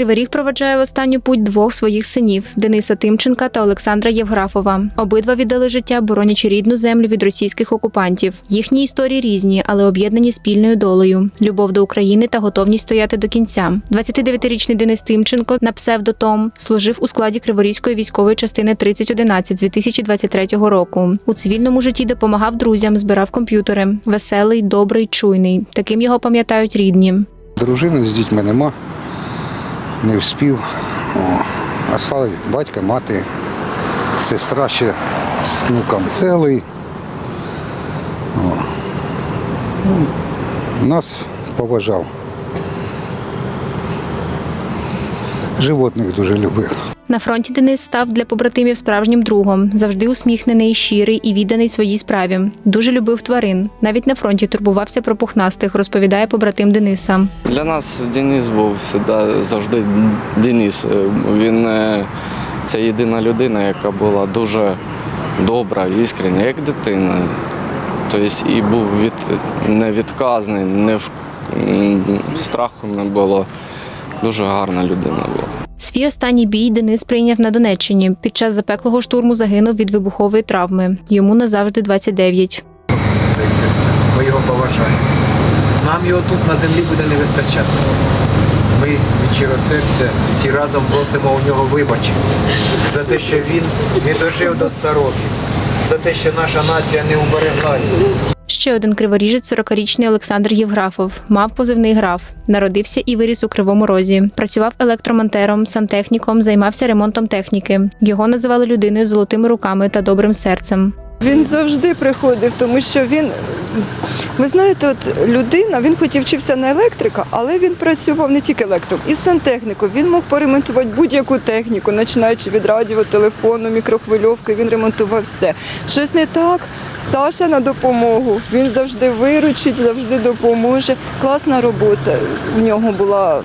Кривий Ріг проведжає в останню путь двох своїх синів Дениса Тимченка та Олександра Євграфова. Обидва віддали життя, боронячи рідну землю від російських окупантів. Їхні історії різні, але об'єднані спільною долею: любов до України та готовність стояти до кінця. 29-річний Денис Тимченко на псевдо Том служив у складі Криворізької військової частини 3011 з 2023 року. У цивільному житті допомагав друзям, збирав комп'ютери. Веселий, добрий, чуйний. Таким його пам'ятають рідні. Дружини з дітьми нема, не вспів. осталось а стали батько, мати, сестра ще з внуком. Ну, Нас поважав. Животних дуже любив. На фронті Денис став для побратимів справжнім другом, завжди усміхнений, щирий і відданий своїй справі. Дуже любив тварин. Навіть на фронті турбувався про пухнастих, розповідає побратим Дениса. Для нас Денис був завжди, Денис. Він е, це єдина людина, яка була дуже добра, іскрення, як дитина. Тобто і був від, невідказний, не в, страху не було. Дуже гарна людина була. Свій останній бій Денис прийняв на Донеччині. Під час запеклого штурму загинув від вибухової травми. Йому назавжди 29. своїх серцях. Ми його поважаємо. Нам його тут на землі буде не вистачати. Ми від щирого серця всі разом просимо у нього вибачення за те, що він не дожив до 100 років, за те, що наша нація не уберегла його. Ще один криворіжець, 40-річний Олександр Євграфов, мав позивний граф. Народився і виріс у Кривому Розі. Працював електромонтером, сантехніком, займався ремонтом техніки. Його називали людиною золотими руками та добрим серцем. Він завжди приходив, тому що він, ви знаєте, от людина, він хоч і вчився на електрика, але він працював не тільки електриком, і сантехніком. Він мог поремонтувати будь-яку техніку, починаючи від радіо, телефону, мікрохвильовки, він ремонтував все. Щось не так. Саша на допомогу. Він завжди виручить, завжди допоможе. Класна робота в нього була.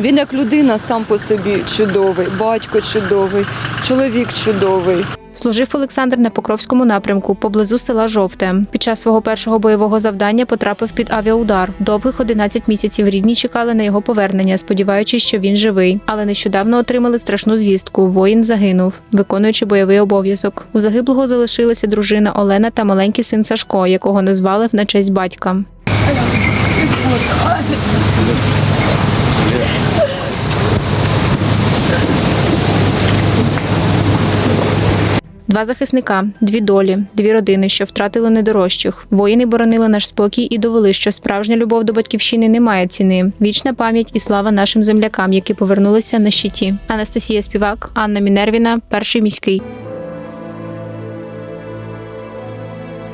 Він як людина сам по собі чудовий, батько чудовий, чоловік чудовий. Служив Олександр на Покровському напрямку поблизу села Жовте. Під час свого першого бойового завдання потрапив під авіаудар. Довгих 11 місяців рідні чекали на його повернення, сподіваючись, що він живий. Але нещодавно отримали страшну звістку. Воїн загинув, виконуючи бойовий обов'язок. У загиблого залишилася дружина Олена та маленький син Сашко, якого назвали на честь батька. Два захисника, дві долі, дві родини, що втратили недорожчих. Воїни боронили наш спокій і довели, що справжня любов до батьківщини не має ціни. Вічна пам'ять і слава нашим землякам, які повернулися на щиті. Анастасія Співак, Анна Мінервіна, перший міський.